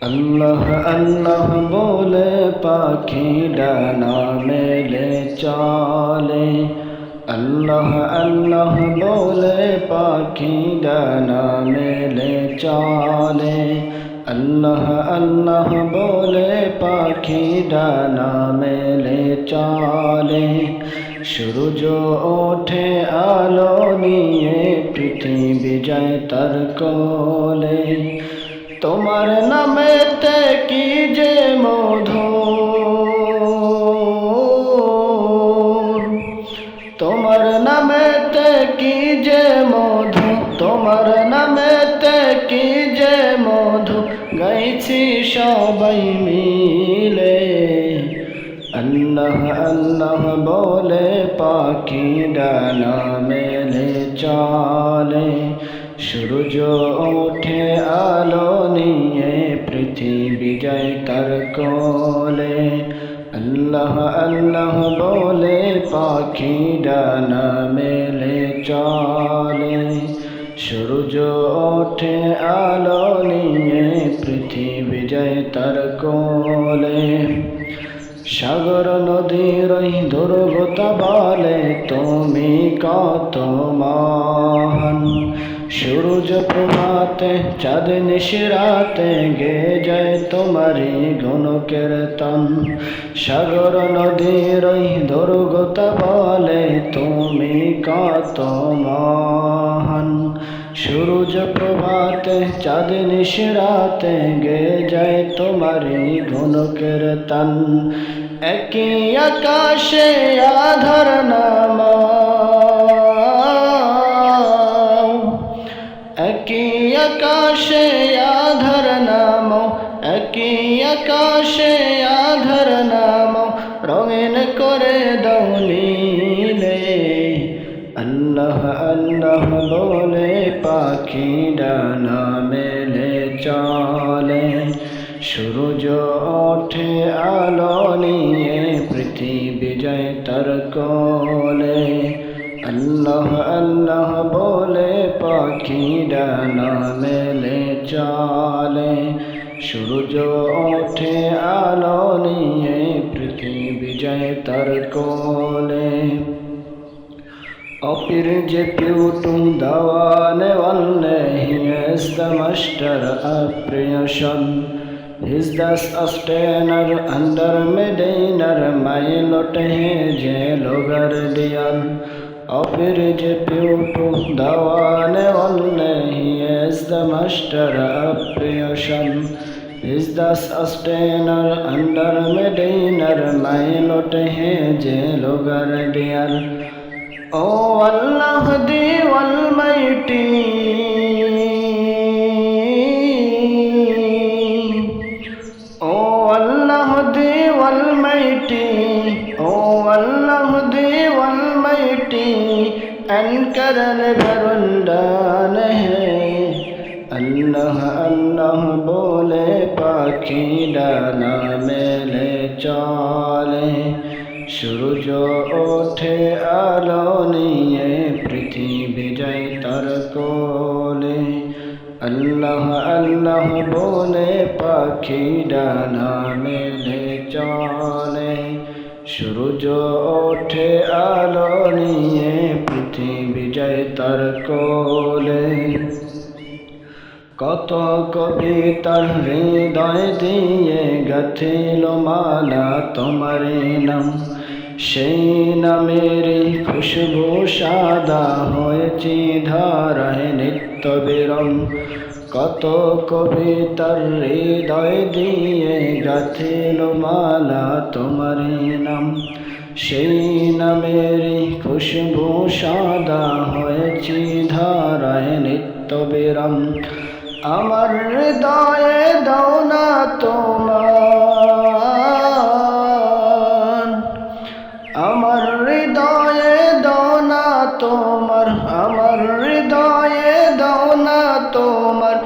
আল্লাহ আল্লাহ বলে, পাখি ডানা মেলে চলে। আল্লাহ আল্লাহ বলে, পাখি ডানা মেলে চলে। আল্লাহ আল্লাহ বলে, পাখি ডানা মেলে চলে। সূর্য ওঠে, আলো নিয়ে পৃথিবী যায় তার কোলে। তোমার নামেতে কি যে মধু তোমার নামেতে কি যে মধু তোমার নামেতে কি যে মধু গাইছি সবাই মিলে। আল্লাহ আল্লাহ বলে পাখি ডানা মেলে চলে। সূর্য ওঠে আলো নিয়ে পৃথিবী যায় তার কোলে। আল্লাহ আল্লাহ বলে, পাখি ডানা মেলে চলে। সূর্য ওঠে আলো নিয়ে পৃথিবী যায় তার কোলে। সাগর নদীর দুর্গতা বলে, তুমি কত মহান? সূরজ প্রভাতে, চাঁদ নিশিরাতে গে যায় তোমারি গণকের তন সাগর নদীর দুর্গতা বলে, তুমি কত মহান। সূরজ প্রভাতে, চাঁদ নিশিরাতে গে যায় তোমারি ঘনকের তান একই আকাশে আধার নামা আকাশে আধার নাম, রঙিন করে দৌলিলে আল্লাহ আল্লাহ বলে, পাখি ডানা মেলে চলে। সূর্য ওঠে আলো নিয়ে, পৃথিবী যায় তার কোলে। আল্লাহ আল্লাহ বলে, পাখি ডানা মেলে চলে। সূর্য ওঠে আলো নিয়ে পৃথিবী যায় তার কোলে Apir je piutum dawane walle he is the master apprehension He's the sustainer under mediner my lot he je logar diyan Apir je piutum dawane walle he अष्टर प्रियशन इज़ दस अस्टेनर अंडर मेडिनर मै लोटे हैं जे लोगर डियर ओ अल्लाह दी वल मैटी ओ अल्लाह दी वल मैटी ओ अल्लाह दी वल मैटी एंकरन भरुंडान है। ডানা মেলে চলে সূর্য ওঠে আলো নিয়ে পৃথিবী যায় তার কোলে আল্লাহ আল্লাহ বলে পাখি ডানা মেলে চলে সূর্য ওঠে আলো নিয়ে পৃথিবী যায় তার কোলে কত কবিতার হৃদয় দিয়ে গথিল মালা তোমার নাম। সেই নামের খুশবু সাদা হয়েছি ধারায় নিত্য বিরম। কত কবিতার হৃদয় দিয়ে গাথিল মালা তোমার নাম। সেই নামের খুশবু সাদা হয়েছি ধারায় নিত্য বিরম। আমার হৃদয়ে দাও না তোমার। আমার হৃদয়ে দাও না তোমার, আমার হৃদয়ে দাও না তোমার।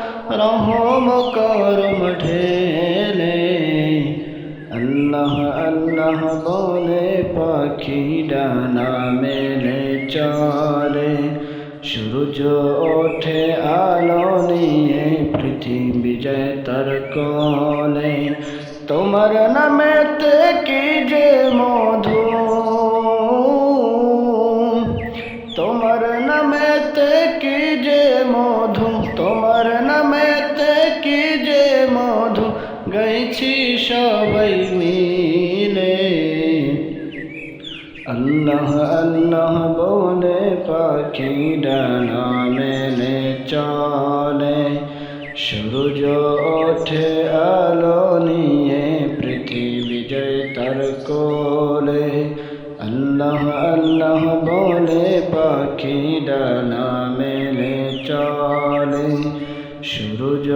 রহম করম ঢেলে, আল্লাহ আল্লাহ বলে পাখি ডানা মেলে চলে। সূর্য ওঠে আলো নিয়ে পৃথিবী যায় তার কোলে তোমার নামেতে কি যে মধু আল্লাহ বলে পাখি ডানা মেলে চলে। সূর্য ওঠে আলো নিয়ে, পৃথিবী জয় তার কোলে। আল্লাহ আল্লাহ বলে পাখি ডানা মেলে চলে। সূর্য